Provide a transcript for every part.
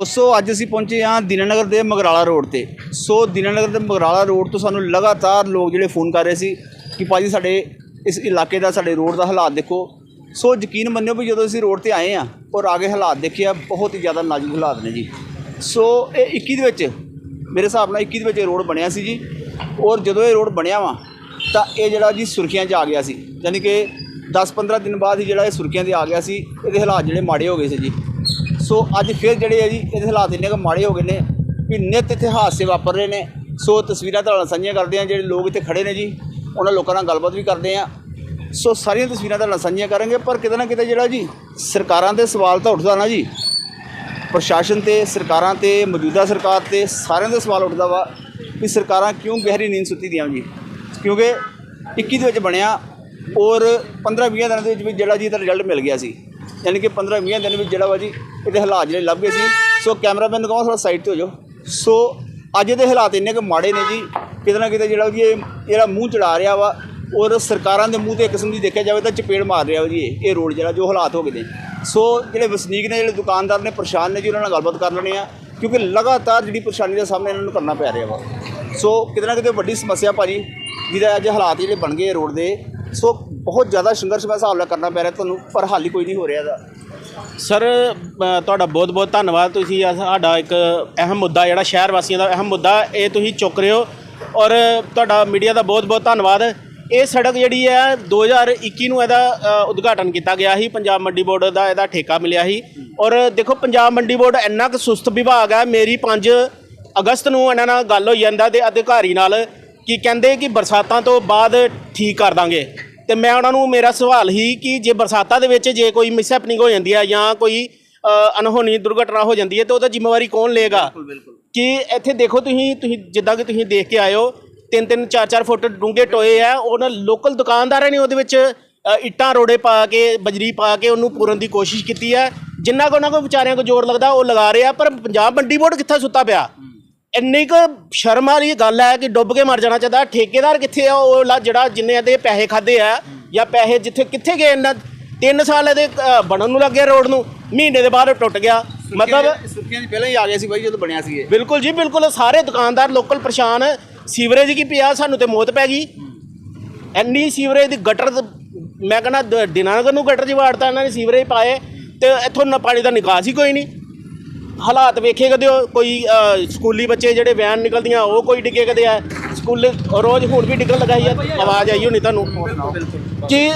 ਦੋਸਤੋ, ਅੱਜ ਅਸੀਂ ਪਹੁੰਚੇ ਹਾਂ ਦੀਨਾਨਗਰ ਦੇ ਮਗਰਾਲਾ ਰੋਡ ਤੇ। ਸੋ, ਦੀਨਾਨਗਰ ਦੇ ਮਗਰਾਲਾ ਰੋਡ ਤੋਂ ਸਾਨੂੰ ਲਗਾਤਾਰ ਲੋਕ ਜਿਹੜੇ ਫੋਨ ਕਰ ਰਹੇ ਸੀ ਕਿ ਭਾਜੀ ਸਾਡੇ ਇਸ ਇਲਾਕੇ ਦਾ, ਸਾਡੇ ਰੋਡ ਦਾ ਹਾਲਾਤ ਦੇਖੋ। ਸੋ, ਯਕੀਨ ਮੰਨਿਓ ਵੀ ਜਦੋਂ ਅਸੀਂ ਰੋਡ ਤੇ ਆਏ ਆ ਔਰ ਆਗੇ ਹਾਲਾਤ ਦੇਖਿਆ ਬਹੁਤ ਹੀ ਜ਼ਿਆਦਾ ਨਾਜ਼ੁਕ ਹਾਲਾਤ ਨੇ ਜੀ। ਸੋ, ਇਹ 21 ਦੇ ਵਿੱਚ, ਮੇਰੇ ਹਿਸਾਬ ਨਾਲ 21 ਦੇ ਵਿੱਚ ਇਹ ਰੋਡ ਬਣਿਆ ਸੀ ਜੀ। ਔਰ ਜਦੋਂ ਇਹ ਰੋਡ ਬਣਿਆ ਵਾ, ਤਾਂ ਇਹ ਜਿਹੜਾ ਜੀ ਸੁਰਖੀਆਂ 'ਚ ਆ ਗਿਆ ਸੀ। ਯਾਨੀ ਕਿ 10-15 ਦਿਨ ਬਾਅਦ ਹੀ ਜਿਹੜਾ ਇਹ ਸੁਰਖੀਆਂ 'ਤੇ ਆ ਗਿਆ ਸੀ, ਇਹਦੇ ਹਾਲਾਤ ਜਿਹੜੇ ਮਾੜੇ ਹੋ ਗਏ ਸੀ ਜੀ। ਸੋ ਅੱਜ ਫਿਰ ਜਿਹੜੇ ਆ ਜੀ, ਇਹਦੇ ਹਾਲਾਤ ਇੰਨੇ ਕੁ ਮਾੜੇ ਹੋ ਗਏ ਨੇ ਵੀ ਨਿਤ ਇੱਥੇ ਹਾਦਸੇ ਵਾਪਰ ਰਹੇ ਨੇ। ਸੋ ਤਸਵੀਰਾਂ ਤੁਹਾਡੇ ਨਾਲ ਸਾਂਝੀਆਂ ਕਰਦੇ ਆ ਜਿਹੜੇ ਲੋਕ ਇੱਥੇ ਖੜੇ ਨੇ ਜੀ, ਉਹਨਾਂ ਲੋਕਾਂ ਨਾਲ ਗੱਲਬਾਤ ਵੀ ਕਰਦੇ ਆ ਸੋ ਸਾਰੀਆਂ ਤਸਵੀਰਾਂ ਤੁਹਾਡੇ ਨਾਲ ਸਾਂਝੀਆਂ ਕਰਾਂਗੇ, ਪਰ ਕਿਤੇ ਨਾ ਕਿਤੇ ਜਿਹੜਾ ਜੀ, ਸਰਕਾਰਾਂ ਦੇ ਸਵਾਲ ਤਾਂ ਉੱਠਦਾ ਨਾ ਜੀ। ਪ੍ਰਸ਼ਾਸਨ ਤੇ, ਸਰਕਾਰਾਂ ਤੇ, ਮੌਜੂਦਾ ਸਰਕਾਰ ਤੇ, ਸਾਰਿਆਂ ਦਾ ਸਵਾਲ ਉੱਠਦਾ ਵਾ ਵੀ ਸਰਕਾਰਾਂ ਕਿਉਂ ਗਹਿਰੀ ਨੀਂਦ ਸੁੱਤੀ ਦੀਆਂ ਜੀ? ਕਿਉਂਕਿ 21 ਦੇ ਵਿੱਚ ਬਣਿਆ ਔਰ 15 20 ਦਿਨਾਂ ਦੇ ਵਿੱਚ ਵੀ ਜਿਹੜਾ ਜੀ ਇਹਦਾ ਰਿਜ਼ਲਟ ਮਿਲ ਗਿਆ ਸੀ। ਯਾਨੀ ਕਿ 15 20 ਦਿਨ ਵਿੱਚ ਜਿਹੜਾ ਵਾ ਜੀ, ਇਹਦੇ ਹਾਲਾਤ ਜਿਹੜੇ ਲੱਭ ਗਏ ਸੀ। ਸੋ ਕੈਮਰਾਮੈਨ ਨੂੰ ਕਹੋ ਥੋੜਾ ਸਾਈਡ ਤੇ ਹੋ ਜਾਓ। ਸੋ ਅੱਜ ਦੇ ਹਾਲਾਤ ਇੰਨੇ ਕੁ ਮਾੜੇ ਨੇ ਜੀ, ਕਿਤੇ ਨਾ ਕਿਤੇ ਜਿਹੜਾ ਜੀ, ਇਹ ਜਿਹੜਾ ਮੂੰਹ ਚੜਾ ਰਿਹਾ ਵਾ, ਔਰ ਸਰਕਾਰਾਂ ਦੇ ਮੂੰਹ ਤੇ ਇੱਕ ਕਿਸਮ ਦੀ ਦੇਖਿਆ ਜਾਵੇ ਤਾਂ ਚਪੇੜ ਮਾਰ ਰਿਹਾ ਵਾ ਜੀ ਇਹ ਰੋਡ ਜਿਹੜਾ ਜੋ ਹਾਲਾਤ ਹੋ ਗਏ ਨੇ। ਸੋ ਜਿਹੜੇ ਵਸਨੀਕ ਨੇ, ਜਿਹੜੇ ਦੁਕਾਨਦਾਰ ਨੇ, ਪਰੇਸ਼ਾਨ ਨੇ ਜੀ, ਉਹਨਾਂ ਨਾਲ ਗੱਲਬਾਤ ਕਰ ਲੈਣੇ ਆ ਕਿਉਂਕਿ ਲਗਾਤਾਰ ਜਿਹੜੀ ਪਰੇਸ਼ਾਨੀ ਦਾ ਸਾਹਮਣਾ ਇਹਨਾਂ ਨੂੰ ਕਰਨਾ ਪੈ ਰਿਹਾ ਵਾ। ਸੋ ਕਿਤੇ ਨਾ ਕਿਤੇ ਵੱਡੀ ਸਮੱਸਿਆ ਭਾਜੀ, ਜਿਹਦਾ ਅੱਜ ਹਾਲਾਤ ਜਿਹੜੇ ਬਣ ਗਏ ਰੋਡ ਦੇ। ਸੋ ਬਹੁਤ ਜ਼ਿਆਦਾ ਸੰਘਰਸ਼ ਦਾ ਹਿਸਾਬ ਨਾਲ ਕਰਨਾ ਪੈ ਰਿਹਾ ਤੁਹਾਨੂੰ, ਪਰ ਹੱਲ ਹੀ ਕੋਈ ਨਹੀਂ ਹੋ ਰਿਹਾ ਇਹਦਾ। ਸਰ ਤੁਹਾਡਾ ਬਹੁਤ ਬਹੁਤ ਧੰਨਵਾਦ। ਤੁਸੀਂ ਸਾਡਾ ਇੱਕ ਅਹਿਮ ਮੁੱਦਾ, ਜਿਹੜਾ ਸ਼ਹਿਰ ਵਾਸੀਆਂ ਦਾ ਅਹਿਮ ਮੁੱਦਾ, ਇਹ ਤੁਸੀਂ ਚੁੱਕ ਰਹੇ ਹੋ। ਔਰ ਤੁਹਾਡਾ ਮੀਡੀਆ ਦਾ ਬਹੁਤ ਬਹੁਤ ਧੰਨਵਾਦ। ਇਹ ਸੜਕ ਜਿਹੜੀ ਹੈ 2021 ਨੂੰ ਇਹਦਾ ਉਦਘਾਟਨ ਕੀਤਾ ਗਿਆ ਸੀ। ਪੰਜਾਬ ਮੰਡੀ ਬੋਰਡ ਦਾ ਇਹਦਾ ਠੇਕਾ ਮਿਲਿਆ ਸੀ। ਔਰ ਦੇਖੋ, ਪੰਜਾਬ ਮੰਡੀ ਬੋਰਡ ਇੰਨਾ ਕੁ ਸੁਸਤ ਵਿਭਾਗ ਹੈ। ਮੇਰੀ 5 ਅਗਸਤ ਨੂੰ ਇਹਨਾਂ ਨਾਲ ਗੱਲ ਹੋਈ ਜਾਂਦਾ ਤੇ ਅਧਿਕਾਰੀ ਨਾਲ, ਕਿ ਕਹਿੰਦੇ ਕਿ ਬਰਸਾਤਾਂ ਤੋਂ ਬਾਅਦ ਠੀਕ ਕਰ ਦਾਂਗੇ। ਤੇ ਮੈਂ ਉਹਨਾਂ ਨੂੰ ਮੇਰਾ ਸਵਾਲ ਹੀ ਕਿ ਜੇ ਬਰਸਾਤਾਂ ਦੇ ਵਿੱਚ ਜੇ ਕੋਈ ਮਿਸਹੈਪਨਿੰਗ ਹੋ ਜਾਂਦੀ ਹੈ ਜਾਂ ਕੋਈ ਅਨਹੋਣੀ ਦੁਰਘਟਨਾ ਹੋ ਜਾਂਦੀ ਹੈ ਤੇ ਉਹਦਾ ਜ਼ਿੰਮੇਵਾਰੀ ਕੌਣ ਲਏਗਾ? ਕਿ ਇੱਥੇ ਦੇਖੋ ਤੁਸੀਂ ਤੁਸੀਂ ਜਿੱਦਾਂ ਕਿ ਤੁਸੀਂ ਦੇਖ ਕੇ ਆਇਓ ਤਿੰਨ ਤਿੰਨ ਚਾਰ ਚਾਰ ਫੁੱਟ ਡੂੰਘੇ ਟੋਏ ਆ ਉਹਨਾਂ ਲੋਕਲ ਦੁਕਾਨਦਾਰਾਂ ਨੇ ਉਹਦੇ ਵਿੱਚ ਇੱਟਾਂ ਰੋੜੇ ਪਾ ਕੇ ਬਜਰੀ ਪਾ ਕੇ ਉਹਨੂੰ ਪੂਰਨ ਦੀ ਕੋਸ਼ਿਸ਼ ਕੀਤੀ ਹੈ ਜਿੰਨਾ ਕੋ ਉਹਨਾਂ ਕੋ ਵਿਚਾਰਿਆਂ ਕੋ ਜ਼ੋਰ ਲੱਗਦਾ ਉਹ ਲਗਾ ਰਹੇ ਪਰ ਪੰਜਾਬ ਮੰਡੀ ਬੋਰਡ ਕਿੱਥੇ ਸੁੱਤਾ ਪਿਆ? ਇੰਨੀ ਕੁ ਸ਼ਰਮ ਵਾਲੀ ਗੱਲ ਹੈ ਕਿ ਡੁੱਬ ਕੇ ਮਰ ਜਾਣਾ ਚਾਹੀਦਾ। ਠੇਕੇਦਾਰ ਕਿੱਥੇ ਆ? ਉਹ ਲਾ ਜਿਹੜਾ ਜਿੰਨੇ ਇਹਦੇ ਪੈਸੇ ਖਾਦੇ ਆ ਜਾਂ ਪੈਸੇ ਜਿੱਥੇ ਕਿੱਥੇ ਗਏ ਇਹਨਾਂ ਤਿੰਨ ਸਾਲ ਇਹਦੇ ਅ, ਬਣਨ ਨੂੰ ਲੱਗੇ ਰੋਡ ਨੂੰ। ਮਹੀਨੇ ਦੇ ਬਾਅਦ ਟੁੱਟ ਗਿਆ। ਮਤਲਬ ਸੁਰਖੀਆਂ 'ਚ ਪਹਿਲਾਂ ਹੀ ਆ ਗਿਆ ਸੀ ਬਾਈ ਜਦੋਂ ਬਣਿਆ ਸੀ ਇਹ। ਬਿਲਕੁਲ ਜੀ ਬਿਲਕੁਲ। ਸਾਰੇ ਦੁਕਾਨਦਾਰ ਲੋਕਲ ਪਰੇਸ਼ਾਨ। ਸੀਵਰੇਜ ਕੀ ਪਿਆ? ਸਾਨੂੰ ਤੇ ਮੌਤ ਪੈ ਗਈ। ਇੰਨੀ ਸੀਵਰੇਜ ਦੀ ਗਟਰ ਦ- ਮੈਂ ਕਹਿੰਦਾ ਦਿਨਾਨਗਰ ਨੂੰ ਗਟਰ 'ਚ ਵਾੜਤਾ ਇਹਨਾਂ ਨੇ ਸੀਵਰੇਜ ਪਾਏ ਤੇ ਇੱਥੋਂ ਨਾ ਪਾਣੀ ਦਾ ਨਿਕਾਸ ਹੀ ਕੋਈ ਨਹੀਂ। ਹਾਲਾਤ ਵੇਖੇ ਕਦੇ ਉਹ ਕੋਈ ਅ, ਸਕੂਲੀ ਬੱਚੇ ਜਿਹੜੇ ਵੈਨ ਨਿਕਲਦੀਆਂ ਉਹ ਕੋਈ ਡਿੱਗੇ ਕਦੇ ਆ? ਸਕੂਲ ਰੋਜ਼ ਹੁਣ ਵੀ ਡਿੱਗਣ ਲਗਾਈ ਆ ਆਵਾਜ਼ ਆਈ ਹੋਣੀ ਤੁਹਾਨੂੰ। ਕਿ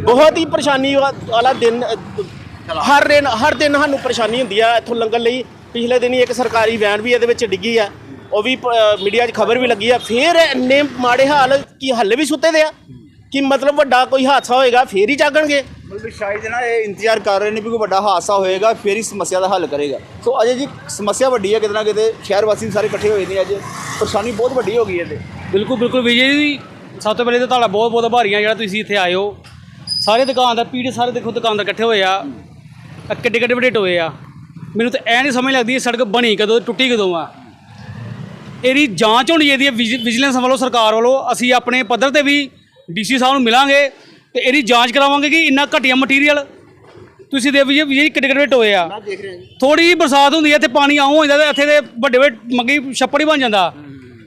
ਬਹੁਤ ਹੀ ਪਰੇਸ਼ਾਨੀ ਵਾ- ਵਾਲਾ ਦਿਨ ਅ, ਹਰ ਦਿਨ ਹਰ ਦਿਨ ਸਾਨੂੰ ਪਰੇਸ਼ਾਨੀ ਹੁੰਦੀ ਆ ਇੱਥੋਂ ਲੰਘਣ ਲਈ। ਪਿਛਲੇ ਦਿਨ ਹੀ ਇੱਕ ਸਰਕਾਰੀ ਵੈਨ ਵੀ ਇਹਦੇ ਵਿੱਚ ਡਿੱਗੀ ਆ। ਉਹ ਵੀ ਮੀਡੀਆ 'ਚ ਖਬਰ ਵੀ ਲੱਗੀ ਆ। ਫੇਰ ਇੰਨੇ ਮਾੜੇ ਹਾਲ ਕਿ ਹੱਲੇ ਵੀ ਸੁੱਤੇ ਦੇ ਆ? ਕਿ ਮਤਲਬ ਵੱਡਾ ਕੋਈ ਹਾਦਸਾ ਹੋਏਗਾ ਫੇਰ ਹੀ ਜਾਗਣਗੇ? ਮਤਲਬ ਸ਼ਾਇਦ ਨਾ ਇਹ ਇੰਤਜ਼ਾਰ ਕਰ ਰਹੇ ਨੇ ਵੀ ਕੋਈ ਵੱਡਾ ਹਾਦਸਾ ਹੋਏਗਾ, ਫਿਰ ਹੀ ਸਮੱਸਿਆ ਦਾ ਹੱਲ ਕਰੇਗਾ। ਸੋ ਅਜੇ ਜੀ ਸਮੱਸਿਆ ਵੱਡੀ ਹੈ, ਕਿਤੇ ਨਾ ਕਿਤੇ ਸ਼ਹਿਰ ਵਾਸੀ ਸਾਰੇ ਇਕੱਠੇ ਹੋਏ ਨੇ ਅੱਜ। ਪਰੇਸ਼ਾਨੀ ਬਹੁਤ ਵੱਡੀ ਹੋ ਗਈ ਹੈ ਤੇ ਬਿਲਕੁਲ ਬਿਲਕੁਲ ਵਿਜੇ ਜੀ, ਸਭ ਤੋਂ ਪਹਿਲੇ ਤਾਂ ਤੁਹਾਡਾ ਬਹੁਤ ਬਹੁਤ ਆਭਾਰੀ ਹਾਂ, ਜਿਹੜਾ ਤੁਸੀਂ ਇੱਥੇ ਆਏ ਹੋ। ਸਾਰੇ ਦੁਕਾਨਦਾਰ ਪੀੜੇ ਸਾਰੇ ਦੇਖੋ ਦੁਕਾਨਦਾਰ ਇਕੱਠੇ ਹੋਏ ਆ। ਕਿੱਡੇ ਕਿੱਡੇ ਵੱਡੇ ਟੋਏ ਆ। ਮੈਨੂੰ ਤਾਂ ਐ ਨਹੀਂ ਸਮਝ ਲੱਗਦੀ ਇਹ ਸੜਕ ਬਣੀ ਕਦੋਂ, ਟੁੱਟੀ ਕਦੋਂ ਆ। ਇਹਦੀ ਜਾਂਚ ਹੋਣੀ ਚਾਹੀਦੀ ਹੈ ਵਿਜੀਲੈਂਸ ਵਿਜੀਲੈਂਸ ਵੱਲੋਂ, ਸਰਕਾਰ ਵੱਲੋਂ। ਅਸੀਂ ਆਪਣੇ ਪੱਧਰ ਤੇ ਵੀ ਡੀਸੀ ਸਾਹਿਬ ਨੂੰ ਮਿਲਾਂਗੇ। ਤੇ ਇਹਦੀ ਜਾਂਚ ਕਰਾਵਾਂਗੇ ਕਿ ਇੰਨਾ ਘਟੀਆ ਮਟੀਰੀਅਲ ਤੁਸੀਂ ਦੇ ਵਿਜੇ ਵਿਜੇ ਕਿੱਡੇ ਕਿੱਡੇ ਟੋਏ ਆ। ਦੇਖ ਰਹੇ ਜੀ। ਥੋੜੀ ਜਿਹੀ ਬਰਸਾਤ ਹੁੰਦੀ ਹੈ ਤੇ ਪਾਣੀ ਆਉਂ ਜਾਂਦਾ ਤੇ ਇੱਥੇ ਦੇ ਵੱਡੇ ਵੱਡੇ ਮੰਗੀ ਛੱਪੜ ਹੀ ਬਣ ਜਾਂਦਾ।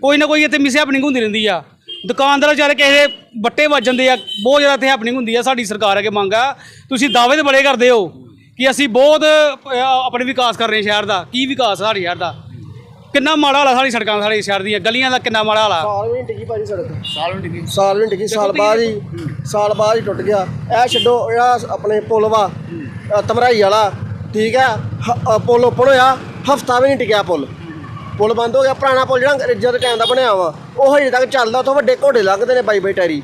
ਕੋਈ ਨਾ ਕੋਈ ਇੱਥੇ ਮਿਸ ਹੈਪਨਿੰਗ ਹੁੰਦੀ ਰਹਿੰਦੀ ਆ। ਦੁਕਾਨਦਾਰ ਵਿਚਾਰੇ ਕਿਸੇ ਵੱਟੇ ਵੱਜ ਜਾਂਦੇ ਆ ਬਹੁਤ ਜ਼ਿਆਦਾ ਇੱਥੇ ਹੈਪਨਿੰਗ ਹੁੰਦੀ ਆ ਸਾਡੀ ਸਰਕਾਰ ਅੱਗੇ ਮੰਗ ਆ। ਤੁਸੀਂ ਦਾਅਵੇ ਤੇ ਬੜੇ ਕਰਦੇ ਹੋ ਕਿ ਅਸੀਂ ਬਹੁਤ ਆਪਣੇ ਵਿਕਾਸ ਕਰ ਰਹੇ ਸ਼ਹਿਰ ਦਾ। ਕੀ ਵਿਕਾਸ ਸਾਡੇ ਸ਼ਹਿਰ ਦਾ? ਕਿੰਨਾ ਮਾੜਾ ਹਾਲ ਆ ਸਾਡੀ ਸੜਕਾਂ ਸਾਡੇ ਸ਼ਹਿਰ ਦੀਆਂ ਗਲੀਆਂ ਦਾ ਕਿੰਨਾ ਮਾੜਾ ਹਾਲ? ਆ ਸਾਲ ਵੀ ਨਹੀਂ ਟਿਕੀ ਭਾਜੀ ਸੜਕ। ਸਾਲ ਨੂੰ ਡਿੱਗੀ ਸਾਲ ਵੀ ਨਹੀਂ ਟਿਕੀ ਸਾਲ ਬਾਅਦ ਹੀ ਸਾਲ ਬਾਅਦ ਹੀ ਟੁੱਟ ਗਿਆ। ਇਹ ਛੱਡੋ ਜਿਹੜਾ ਆਪਣੇ ਪੁਲ ਵਾ ਅ, ਤਮਰਾਈ ਵਾਲਾ ਠੀਕ ਹੈ? ਹ- ਅ, ਪੁਲ ਓਪਨ ਹੋਇਆ ਹਫਤਾ ਵੀ ਨਹੀਂ ਟਿਕਿਆ ਪੁਲ। ਪੁਲ ਬੰਦ ਹੋ ਗਿਆ ਪੁਰਾਣਾ ਪੁਲ ਜਿਹੜਾ ਅੰਗਰੇਜ਼ਾਂ ਦੇ ਟਾਈਮ ਦਾ ਬਣਿਆ ਵਾ ਉਹ ਹਜੇ ਤੱਕ ਚੱਲਦਾ ਉੱਥੋਂ ਵੱਡੇ ਘੋੜੇ ਲੰਘਦੇ ਨੇ ਬਾਈ ਬਾਈ ਟੈਰੀ।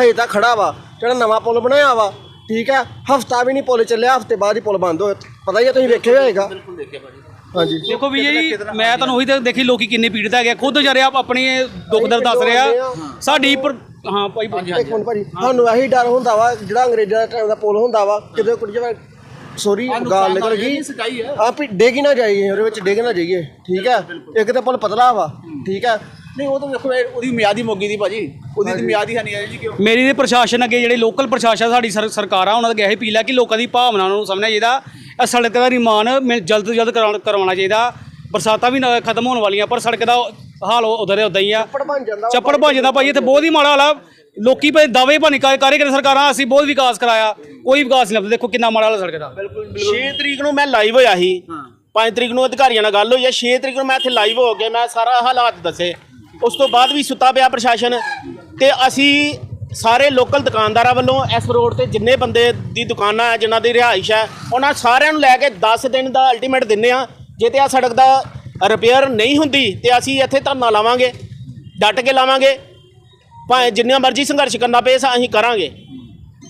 ਹਜੇ ਤੱਕ ਖੜਾ ਵਾ ਜਿਹੜਾ ਨਵਾਂ ਪੁਲ ਬਣਾਇਆ ਵਾ ਠੀਕ ਹੈ? ਹਫਤਾ ਵੀ ਨਹੀਂ ਪੁਲ ਚੱਲਿਆ ਹਫ਼ਤੇ ਬਾਅਦ ਹੀ ਪੁਲ ਬੰਦ ਹੋਇਆ। ਪਤਾ ਹੀ ਹੈ ਤੁਸੀਂ ਵੇਖਿਆ ਹੋਏਗਾ। ਬਿਲਕੁਲ ਦੇਖਿਆ ਭਾਜੀ। ਹਾਂਜੀ। ਦੇਖੋ ਵੀ ਜੀ ਮੈਂ ਤੁਹਾਨੂੰ ਉਹੀ ਤਾਂ ਦੇਖੀ ਲੋਕੀ ਕਿੰਨੇ ਪੀੜਤ ਹੈਗੇ ਆ। ਖੁਦ ਵਿਚਾਰੇ ਆਪ ਆਪਣੀ ਦੁੱਖ ਦਰਦ ਦੱਸ ਰਿਹਾ ਸਾਡੀ ਪਰ ਹਾਂ ਭਾਈ ਇੱਕ ਮਿੰਟ ਭਾਜੀ ਸਾਨੂੰ ਇਹੀ ਡਰ ਹੁੰਦਾ ਵਾ ਜਿਹੜਾ ਅੰਗਰੇਜ਼ਾਂ ਦਾ ਟਾਈਮ ਦਾ ਪੁਲ ਹੁੰਦਾ ਵਾ ਕਿਤੇ ਕੁੜੀ ਜਿਹਾ ਸੋਰੀ ਗਾਲ ਨਿਕਲ ਗਈ। ਹੈ। ਆਪ ਡੇਗ ਨਾ ਜਾਈਏ ਉਹਦੇ ਵਿੱਚ ਡੇਗ ਨਾ ਜਾਈਏ ਠੀਕ ਹੈ? ਇੱਕ ਤਾਂ ਪੁਲ ਪਤਲਾ ਵਾ ਠੀਕ ਹੈ? ਨਹੀਂ ਉਹ ਤਾਂ ਦੇਖੋ ਇਹ ਉਹਦੀ ਮਿਆਦ ਮੁੱਕੀ ਦੀ ਭਾਜੀ। ਉਹਦੀ ਤਾਂ ਮਿਆਦ ਹੀ ਨਹੀਂ ਹੈ ਜੀ ਕਿਉਂ? ਮੇਰੀ ਦੇ ਪ੍ਰਸ਼ਾਸਨ ਅੱਗੇ ਜਿਹੜੇ ਲੋਕਲ ਪ੍ਰਸ਼ਾਸਨ ਸਾਡੀ ਸਰ- ਸਰਕਾਰ ਆ ਉਹਨਾਂ ਦਾ ਗਿਆ ਹੀ ਅਪੀਲ ਹੈ ਕਿ ਲੋਕਾਂ ਦੀ ਭਾਵਨਾ ਨੂੰ ਸਮਝਣਾ ਚਾਹੀਦਾ। ਇਹ ਸੜਕ ਦਾ ਨਿਰਮਾਣ ਮੈਂ ਜਲਦ ਤੋਂ ਜਲਦ ਕਰਾਉਣ- ਕਰਵਾਉਣਾ ਚਾਹੀਦਾ। ਬਰਸਾਤਾਂ ਵੀ ਨਾ- ਖਤਮ ਹੋਣ ਵਾਲੀਆਂ ਪਰ ਸੜਕ ਦਾ ਹਾਲ ਉਧਰ ਉਦਾਂ ਹੀ ਆ। ਚੱਪੜ ਬਣ ਜਾਂਦਾ ਚੱਪੜ ਬਣ ਜਾਂਦਾ ਭਾਈ ਇੱਥੇ ਬਹੁਤ ਹੀ ਮਾੜਾ ਹਾਲ ਆ। ਲੋਕੀ ਭਾਈ ਦਾਅਵੇ ਬਣ ਕਰੇ ਕਰੇ ਸਰਕਾਰਾਂ ਅਸੀਂ ਬਹੁਤ ਵਿਕਾਸ ਕਰਾਇਆ। ਕੋਈ ਵਿਕਾਸ ਨਹੀਂ ਲੱਭਦਾ ਦੇਖੋ ਕਿੰਨਾ ਮਾੜਾ ਹਾਲ ਸੜਕ ਦਾ। 6 ਤਰੀਕ ਨੂੰ ਮੈਂ ਲਾਈਵ ਹੋਇਆ ਸੀ। 5 ਤਰੀਕ ਨੂੰ ਅਧਿਕਾਰੀਆਂ ਨਾਲ ਗੱਲ ਹੋਈ ਹੈ 6 ਤਰੀਕ ਨੂੰ ਮੈਂ ਇੱਥੇ ਲਾਈਵ ਹੋ ਕੇ ਮੈਂ ਸਾਰਾ ਹਾਲਾਤ ਦੱਸੇ। ਉਸ ਤੋਂ ਬਾਅਦ ਵੀ ਸੁੱਤਾ ਪਿਆ ਪ੍ਰਸ਼ਾਸਨ। ਤੇ ਅਸੀਂ ਸਾਰੇ ਲੋਕਲ ਦੁਕਾਨਦਾਰਾਂ ਵੱਲੋਂ ਇਸ ਰੋਡ ਤੇ ਜਿੰਨੇ ਬੰਦੇ ਦੀ ਦੁਕਾਨਾਂ ਹੈ, ਜਿਨ੍ਹਾਂ ਦੀ ਰਿਹਾਇਸ਼ ਹੈ, ਉਹਨਾਂ ਸਾਰਿਆਂ ਨੂੰ ਲੈ ਕੇ 10 ਦਿਨ ਦਾ ਅਲਟੀਮੇਟ ਦਿੰਨੇ ਆ ਜੇ ਤੇ ਆ ਸੜਕ ਦਾ ਰਿਪੇਅਰ ਨਹੀਂ ਹੁੰਦੀ, ਤੇ ਅਸੀਂ ਇੱਥੇ ਧਰਨਾ ਲਾਵਾਂਗੇ, ਡਟ ਕੇ ਲਾਵਾਂਗੇ। ਭਾਵੇਂ ਜਿੰਨਾ ਮਰਜ਼ੀ ਸੰਘਰਸ਼ ਕਰਨਾ ਪਏ ਸਾ ਅਸੀਂ ਕਰਾਂਗੇ।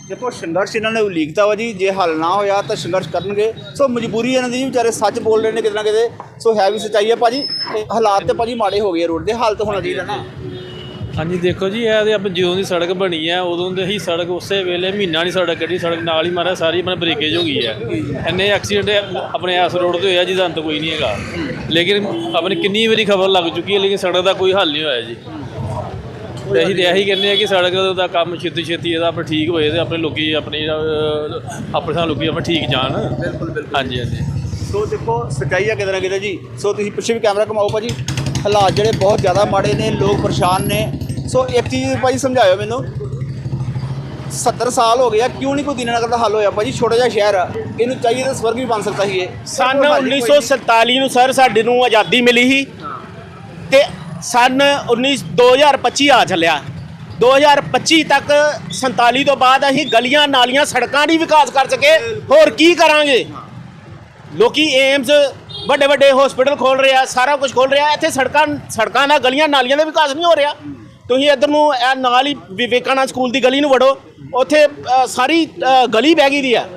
ਦੇਖੋ, ਸੰਘਰਸ਼ ਇਹਨਾਂ ਨੇ ਉਲੀਕਤਾ ਵਾ ਜੀ। ਜੇ ਹੱਲ ਨਾ ਹੋਇਆ ਤਾਂ ਸੰਘਰਸ਼ ਕਰਨਗੇ। ਸੋ ਮਜਬੂਰੀ ਇਹਨਾਂ ਦੀ ਵਿਚਾਰੇ ਸੱਚ ਬੋਲ ਰਹੇ ਨੇ ਕਿਤੇ ਨਾ ਕਿਤੇ। ਸੋ ਹੈ ਵੀ ਸੱਚਾਈ ਹੈ ਭਾਜੀ। ਤੇ ਹਾਲਾਤ ਤੇ ਭਾਜੀ ਮਾੜੇ ਹੋ ਗਏ ਰੋਡ ਦੇ। ਹਾਲਤ ਹੋਣਾ ਚਾਹੀਦਾ ਨਾ। ਹਾਂਜੀ ਦੇਖੋ ਜੀ ਇਹ ਤੇ ਆਪਾਂ ਜਦੋਂ ਦੀ ਸੜਕ ਬਣੀ ਹੈ ਉਦੋਂ ਦੇ ਹੀ ਸੜਕ ਉਸੇ ਵੇਲੇ ਮਹੀਨਾ ਨਹੀਂ ਸੜਕ ਕੱਢੀ ਸੜਕ ਨਾਲ ਹੀ ਮਾਰਿਆ ਸਾਰੀ ਆਪਣੇ ਬ੍ਰੇਕੇਜ ਹੋ ਗਈ ਹੈ ਇੰਨੇ ਐਕਸੀਡੈਂਟ ਆਪਣੇ ਇਸ ਰੋਡ ਤੇ ਹੋਇਆ ਜਿਹਦਾ ਅੰਤ ਕੋਈ ਨਹੀਂ ਹੈਗਾ। ਲੇਕਿਨ ਆਪਣੀ ਕਿੰਨੀ ਵਾਰੀ ਖਬਰ ਲੱਗ ਚੁੱਕੀ ਹੈ ਲੇਕਿਨ ਸੜਕ ਦਾ ਕੋਈ ਹੱਲ ਨਹੀਂ ਹੋਇਆ ਜੀ। ਤੇ ਅਸੀਂ ਤੇ ਇਹੀ ਕਹਿੰਦੇ ਆ ਕਿ ਸੜਕ ਦਾ ਕੰਮ ਛੇਤੀ ਛੇਤੀ ਇਹਦਾ ਆਪਣੇ ਠੀਕ ਹੋਏ ਤੇ ਆਪਣੇ ਲੋਕੀ ਆਪਣੇ ਆਪਣੇ ਸਾਹ ਲੋਕੀ ਆਪਣੇ ਠੀਕ ਜਾਣ। ਬਿਲਕੁਲ ਬਿਲਕੁਲ। ਹਾਂਜੀ ਹਾਂਜੀ। ਸੋ ਦੇਖੋ ਸੱਚਾਈ ਆ ਕਿਤੇ ਨਾ ਕਿਤੇ ਜੀ। ਸੋ ਤੁਸੀਂ ਪਿੱਛੇ ਵੀ ਕੈਮਰਾ ਘਮਾਓ ਭਾਜੀ। ਹਾਲਾਤ ਜਿਹੜੇ ਬਹੁਤ ਜ਼ਿਆਦਾ ਮਾੜੇ ਨੇ ਲੋਕ ਪਰੇਸ਼ਾਨ ਨੇ। ਸੋ ਇੱਕ ਚੀਜ਼ ਭਾਜੀ ਸਮਝਾਇਓ ਮੈਨੂੰ। 70 ਸਾਲ ਹੋ ਗਏ ਆ ਕਿਉਂ ਨਹੀਂ ਕੋਈ ਦੀਨਾਨਗਰ ਦਾ ਹੱਲ ਹੋਇਆ? ਭਾਜੀ ਛੋਟਾ ਜਿਹਾ ਸ਼ਹਿਰ ਆ। ਇਹਨੂੰ ਚਾਹੀਏ ਤਾਂ ਸਵਰਗ ਵੀ ਬਣ ਸਕਦਾ ਸੀ ਇਹ। ਸਨ ਕੋਈ ਹੱਲ ਨਹੀਂ ਕੋਈ। 1947 ਨੂੰ ਸਰ ਸਾਡੇ ਨੂੰ ਆਜ਼ਾਦੀ ਮਿਲੀ ਸੀ। ਤੇ ਸਨ 19 2025 ਆ ਚੱਲਿਆ। 2025 ਤੱਕ 47 ਤੋਂ ਬਾਅਦ ਅਸੀਂ ਗਲੀਆਂ ਨਾਲੀਆਂ ਸੜਕਾਂ ਨਹੀਂ ਵਿਕਾਸ ਕਰ ਸਕੇ। ਹੋਰ ਕੀ ਕਰਾਂਗੇ? ਲੋਕੀ ਏਮਸ ਵੱਡੇ ਵੱਡੇ ਹਸਪੀਟਲ ਖੋਲ ਰਿਹਾ ਸਾਰਾ ਕੁਝ ਖੋਲ ਰਿਹਾ। ਇੱਥੇ ਸੜਕਾਂ ਸੜਕਾਂ ਦਾ ਗਲੀਆਂ ਨਾਲੀਆਂ ਦਾ ਵਿਕਾਸ ਨਹੀਂ ਹੋ ਰਿਹਾ। ਤੁਸੀਂ ਇੱਧਰ ਨੂੰ ਇਹ ਨਾਲ ਹੀ ਵਿਵੇਕਾਨੰਦ ਸਕੂਲ ਦੀ ਗਲੀ ਨੂੰ ਵੜੋ। ਉੱਥੇ ਅ, ਸਾਰੀ ਅ, ਗਲੀ ਬਹਿ ਗਈ ਦੀ ਆ।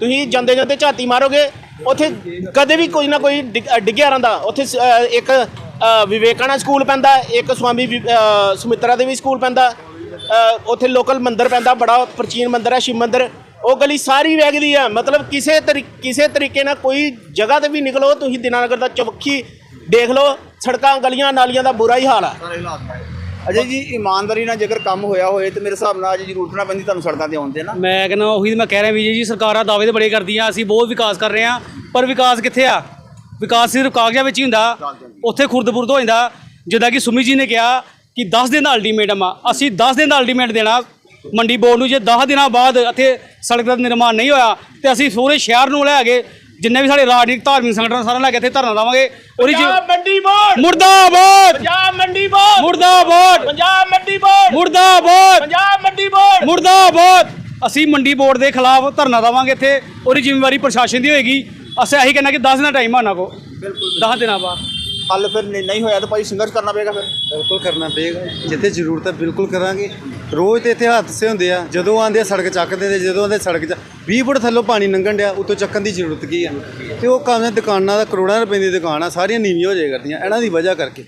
ਤੁਸੀਂ ਜਾਂਦੇ ਜਾਂਦੇ ਝਾਤੀ ਮਾਰੋਗੇ ਉੱਥੇ ਕਦੇ ਵੀ ਕੋਈ ਨਾ ਕੋਈ ਡਿੱਗ- ਅ, ਡਿੱਗਿਆ ਰਹਿੰਦਾ। ਉੱਥੇ ਸ- ਅ, ਇੱਕ ਅ, ਵਿਵੇਕਾਨੰਦ ਸਕੂਲ ਪੈਂਦਾ ਇੱਕ ਸਵਾਮੀ ਵਿ- ਅ, ਸੁਮਿਤਰਾ ਦੇਵੀ ਸਕੂਲ ਪੈਂਦਾ ਅ, ਉੱਥੇ ਲੋਕਲ ਮੰਦਿਰ ਪੈਂਦਾ ਬੜਾ ਪ੍ਰਾਚੀਨ ਮੰਦਿਰ ਹੈ ਸ਼ਿਵ ਮੰਦਿਰ। ਉਹ ਗਲੀ ਸਾਰੀ ਵਗਦੀ ਆ। ਮਤਲਬ ਕਿਸੇ ਤਰੀ ਕਿਸੇ ਤਰੀਕੇ ਨਾਲ ਕੋਈ ਜਗ੍ਹਾ ਤੇ ਵੀ ਨਿਕਲੋ ਤੁਸੀਂ ਦਿਨਾਨਗਰ ਦਾ ਚੌਕੀ ਦੇਖ ਲਓ ਸੜਕਾਂ ਗਲੀਆਂ ਨਾਲੀਆਂ ਦਾ ਬੁਰਾ ਹੀ ਹਾਲ ਆ। ਅਜੇ ਜੀ ਇਮਾਨਦਾਰੀ ਨਾਲ ਜੇਕਰ ਕੰਮ ਹੋਇਆ ਹੋਏ ਤੇ ਮੇਰੇ ਹਿਸਾਬ ਨਾਲ ਅਜੇ ਜ਼ਰੂਰਤ ਨਾ ਪੈਂਦੀ ਤੁਹਾਨੂੰ ਸੜਕਾਂ ਤੇ ਆਉਣ ਤੇ ਨਾ ਮੈਂ ਕਹਿੰਦਾ ਉਹੀ ਮੈਂ ਕਹਿ ਰਿਹਾ ਵੀ ਜੀ, ਸਰਕਾਰਾਂ ਦਾਅਵੇ ਤੇ ਬੜੇ ਕਰਦੀਆਂ, ਅਸੀਂ ਬਹੁਤ ਵਿਕਾਸ ਕਰ ਰਹੇ ਹਾਂ, ਪਰ ਵਿਕਾਸ ਕਿੱਥੇ ਆ? ਵਿਕਾਸ ਸਿਰਫ ਕਾਗਜ਼ਾਂ ਵਿੱਚ ਹੀ ਹੁੰਦਾ, ਉੱਥੇ ਖੁਰਦਪੁਰਦ ਹੋ ਜਾਂਦਾ ਜਿੱਦਾਂ ਕਿ ਸੁਮੀ ਜੀ ਨੇ ਕਿਹਾ ਕਿ 10 ਦਿਨ ਦਾ ਅਲਟੀਮੇਟਮ ਆ, ਅਸੀਂ 10 ਦਿਨ ਦਾ ਅਲਟੀਮੇਟ ਦੇਣਾ। ਮੰਡੀ ਬੋਰਡ ਨੂੰ ਜੇ 10 ਦਿਨਾਂ ਬਾਅਦ ਇੱਥੇ ਸੜਕ ਦਾ ਨਿਰਮਾਣ ਨਹੀਂ ਹੋਇਆ, ਤੇ ਅਸੀਂ ਪੂਰੇ ਸ਼ਹਿਰ ਨੂੰ ਲੈ ਕੇ ਜਿੰਨੇ ਵੀ ਸਾਡੇ ਰਾਜਨੀਤਿਕ ਧਾਰਮਿਕ ਸੰਗਠਨ ਸਾਰਿਆਂ ਲੈ ਕੇ ਇੱਥੇ ਧਰਨਾ ਦੇਵਾਂਗੇ ਉਹਦੀ ਪੰਜਾਬ ਮੰਡੀ ਬੋਰਡ ਮੁਰਦਾਬਾਦ! ਪੰਜਾਬ ਮੰਡੀ ਬੋਰਡ ਮੁਰਦਾਬਾਦ! ਪੰਜਾਬ ਮੰਡੀ ਬੋਰਡ ਮੁਰਦਾਬਾਦ! ਪੰਜਾਬ ਮੰਡੀ ਬੋਰਡ ਮੁਰਦਾਬਾਦ! ਅਸੀਂ ਮੰਡੀ ਬੋਰਡ ਦੇ ਖਿਲਾਫ ਧਰਨਾ ਦੇਵਾਂਗੇ ਇੱਥੇ ਉਹਦੀ ਜ਼ਿੰਮੇਵਾਰੀ ਪ੍ਰਸ਼ਾਸਨ ਦੀ ਹੋਏਗੀ। ਅਸੀਂ ਇਹੀ ਕਹਿੰਦਾ ਕਿ 10 ਦਿਨਾਂ ਟਾਈਮ ਆਣਾ ਕੋ ਬਿਲਕੁਲ 10 ਦਿਨਾਂ ਬਾਅਦ। ਹੱਲ ਫਿਰ ਨਹੀਂ ਨਹੀਂ ਹੋਇਆ ਤਾਂ ਭਾਜੀ ਸੰਘਰਸ਼ ਕਰਨਾ ਪਏਗਾ ਫਿਰ। ਬਿਲਕੁਲ ਕਰਨਾ ਪਏਗਾ। ਜਿੱਥੇ ਜ਼ਰੂਰਤ ਹੈ ਬਿਲਕੁਲ ਕਰਾਂਗੇ। ਰੋਜ਼ ਤੇ ਇੱਥੇ ਹਾਦਸੇ ਹੁੰਦੇ ਆ। ਜਦੋਂ ਆਂਦੇ ਆ ਸੜਕ ਚੱਕਦੇ ਤੇ ਜਦੋਂ ਆਂਦੇ ਸੜਕ 'ਚ 20 ਫੁੱਟ ਥੱਲੋਂ ਪਾਣੀ ਲੰਘਣ ਡਿਆ ਉਤੋਂ ਚੱਕਣ ਦੀ ਜ਼ਰੂਰਤ ਕੀ ਆ? ਤੇ ਉਹ ਕੰਮ ਦੁਕਾਨਾਂ ਦਾ ਕਰੋੜਾਂ ਰੁਪਏ ਦੀ ਦੁਕਾਨ ਆ ਸਾਰੀਆਂ ਨੀਵੀਆਂ ਹੋ ਜਾਇਆ ਕਰਦੀਆਂ ਇਹਨਾਂ ਦੀ ਵਜ੍ਹਾ ਕਰਕੇ।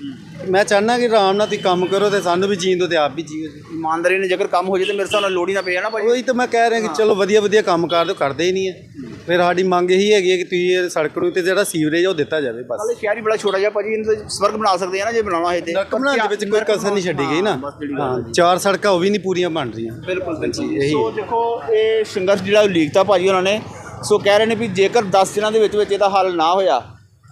ਮੈਂ ਚਾਹੁੰਦਾ ਕਿ ਆਰਾਮ ਨਾਲ ਤੁਸੀਂ ਕੰਮ ਕਰੋ ਤੇ ਸਾਨੂੰ ਵੀ ਜੀਣ ਦਿਓ ਤੇ ਆਪ ਵੀ ਜੀਓ। ਇਮਾਨਦਾਰੀ ਨਾਲ ਜੇਕਰ ਕੰਮ ਹੋ ਜੇ ਤੇ ਮੇਰੇ ਹਿਸਾਬ ਨਾਲ ਲੋੜ ਹੀ ਨਾ ਪਏ ਨਾ ਭਾਜੀ ਉਹੀ ਤਾਂ ਮੈਂ ਕਹਿ ਰਿਹਾ ਕਿ ਚਲੋ ਵਧੀਆ ਵਧੀਆ ਕੰਮ ਕਰ ਦਿਓ ਕਰਦੇ ਹੀ ਨਹੀਂ ਹੈ ਫਿਰ ਸਾਡੀ ਮੰਗ ਇਹੀ ਹੈਗੀ ਹੈ ਕਿ ਤੁਸੀਂ ਇਹ ਸੜਕ ਨੂੰ ਤੇ ਜਿਹੜਾ ਸੀਵਰੇਜ ਉਹ ਦਿੱਤਾ ਜਾਵੇ ਬਸ। ਹਾਲੇ ਸ਼ਹਿਰ ਹੀ ਬੜਾ ਛੋਟਾ ਜਿਹਾ ਭਾਜੀ ਇਹਨੂੰ ਤਾਂ ਸਵਰਗ ਬਣਾ ਸਕਦੇ ਆ ਨਾ ਜੇ ਬਣਾਉਣਾ ਹੈ ਤੇ। ਨਰਕ ਬਣਾਉਣ ਦੇ ਵਿੱਚ ਕੋਈ ਕਸਰ ਨਹੀਂ ਛੱਡੀ ਗਈ ਨਾ। ਹਾਂ ਚਾਰ ਸੜਕਾਂ ਉਹ ਵੀ ਨਹੀਂ ਪੂਰੀਆਂ ਬਣ ਰਹੀਆਂ। ਬਿਲਕੁਲ ਬਿਲਕੁਲ। ਸੋ ਦੇਖੋ ਇਹ ਸੰਘਰਸ਼ ਜਿਹੜਾ ਉਲੀਕਤਾ ਭਾਜੀ ਉਹਨਾਂ ਨੇ। ਸੋ ਕਹਿ ਰਹੇ ਨੇ ਵੀ ਜੇਕਰ 10 ਦਿਨਾਂ ਦੇ ਵਿੱਚ ਵਿੱਚ ਇਹਦਾ ਹੱਲ ਨਾ ਹੋਇਆ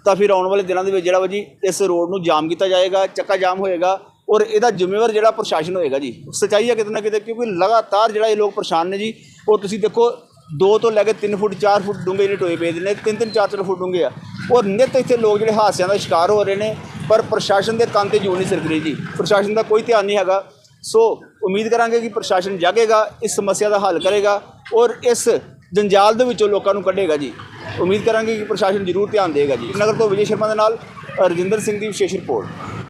ਤਾਂ ਫਿਰ ਆਉਣ ਵਾਲੇ ਦਿਨਾਂ ਦੇ ਵਿੱਚ ਜਿਹੜਾ ਵਾ ਜੀ ਇਸ ਰੋਡ ਨੂੰ ਜਾਮ ਕੀਤਾ ਜਾਏਗਾ ਚੱਕਾ ਜਾਮ ਹੋਏਗਾ ਔਰ ਇਹਦਾ ਜ਼ਿੰਮੇਵਾਰ ਜਿਹੜਾ ਪ੍ਰਸ਼ਾਸਨ ਹੋਏਗਾ ਜੀ। ਸਚਾਈ ਹੈ ਕਿਤੇ ਨਾ ਕਿਤੇ ਕਿਉਂਕਿ ਲਗਾਤਾਰ ਜਿਹੜਾ ਇਹ ਲੋਕ ਪਰੇਸ਼ਾਨ ਨੇ ਜੀ ਉਹ ਤੁਸੀਂ ਦੇਖੋ 2 ਤੋਂ ਲੈ ਕੇ 3 ਫੁੱਟ 4 ਫੁੱਟ ਡੂੰਘੇ ਜਿਹੜੇ ਟੋਏ ਪਏ ਨੇ 3 3 4 4 ਫੁੱਟ ਡੂੰਘੇ ਆ। ਔਰ ਨਿੱਤ ਇੱਥੇ ਲੋਕ ਜਿਹੜੇ ਹਾਦਸਿਆਂ ਦਾ ਸ਼ਿਕਾਰ ਹੋ ਰਹੇ ਨੇ, ਪਰ ਪ੍ਰਸ਼ਾਸਨ ਦੇ ਕੰਨ ਤੇ ਜੂੰ ਨਹੀਂ ਸਰਕ ਰਹੀ ਜੀ ਪ੍ਰਸ਼ਾਸਨ ਦਾ ਕੋਈ ਧਿਆਨ ਨਹੀਂ ਹੈਗਾ। ਸੋ ਉਮੀਦ ਕਰਾਂਗੇ ਕਿ ਪ੍ਰਸ਼ਾਸਨ ਜਾਗੇਗਾ, ਇਸ ਸਮੱਸਿਆ ਦਾ ਹੱਲ ਕਰੇਗਾ ਔਰ ਇਸ ਜੰਜਾਲ ਦੇ ਵਿੱਚੋਂ ਲੋਕਾਂ ਨੂੰ ਕੱਢੇਗਾ ਜੀ। ਉਮੀਦ ਕਰਾਂਗੇ ਕਿ ਪ੍ਰਸ਼ਾਸਨ ਜ਼ਰੂਰ ਧਿਆਨ ਦੇਗਾ ਜੀ। ਨਗਰ ਤੋਂ ਵਿਜੇ ਸ਼ਰਮਾ ਦੇ ਨਾਲ, ਰਜਿੰਦਰ ਸਿੰਘ ਦੀ ਵਿਸ਼ੇਸ਼ ਰਿਪੋਰਟ।